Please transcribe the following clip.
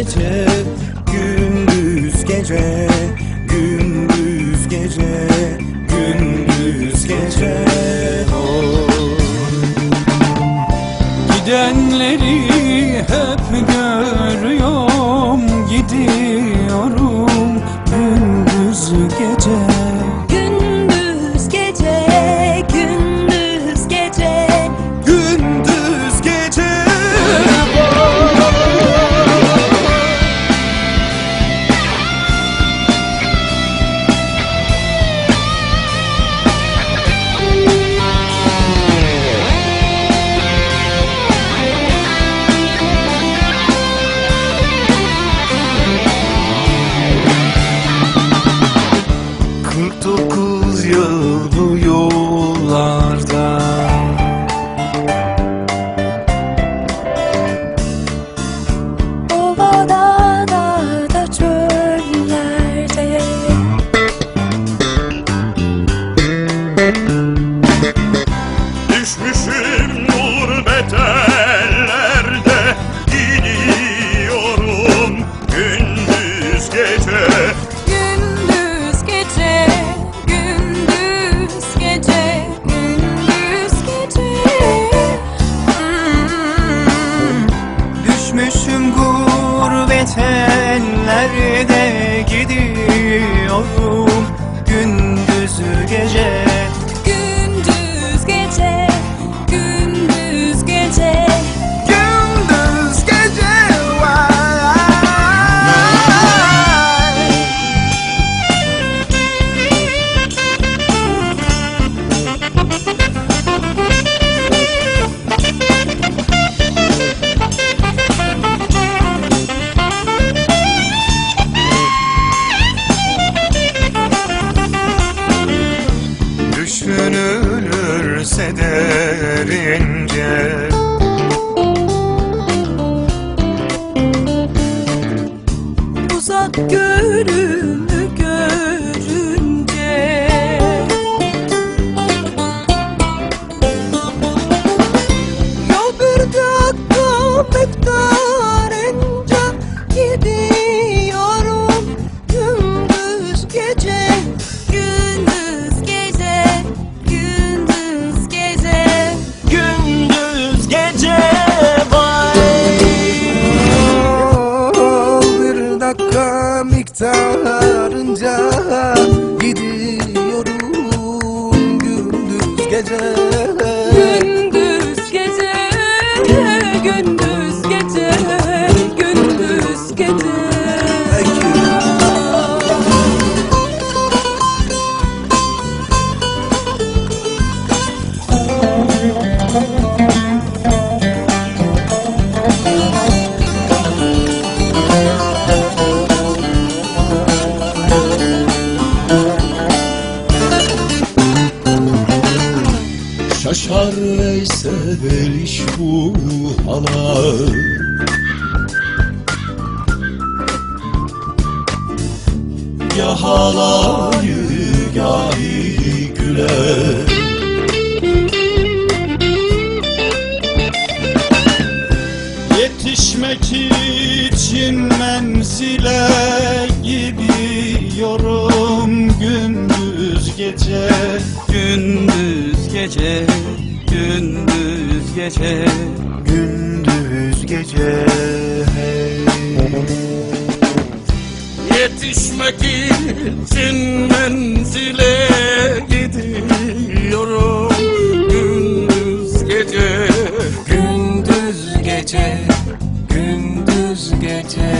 gece Gündüz gece Gündüz gece Gündüz gece oh. Gidenleri hep görüyorum Gidiyorum gündüz gece Good miktarınca Gidiyorum gündüz gece Şaşar Veysel iş bu hala Ya halayı gahi güler. Yetişmek için menzile gidiyorum. Gündüz gece Gündüz gece gece Gündüz gece Yetişmek için menzile gidiyorum. Gündüz gece Gündüz gece Gündüz gece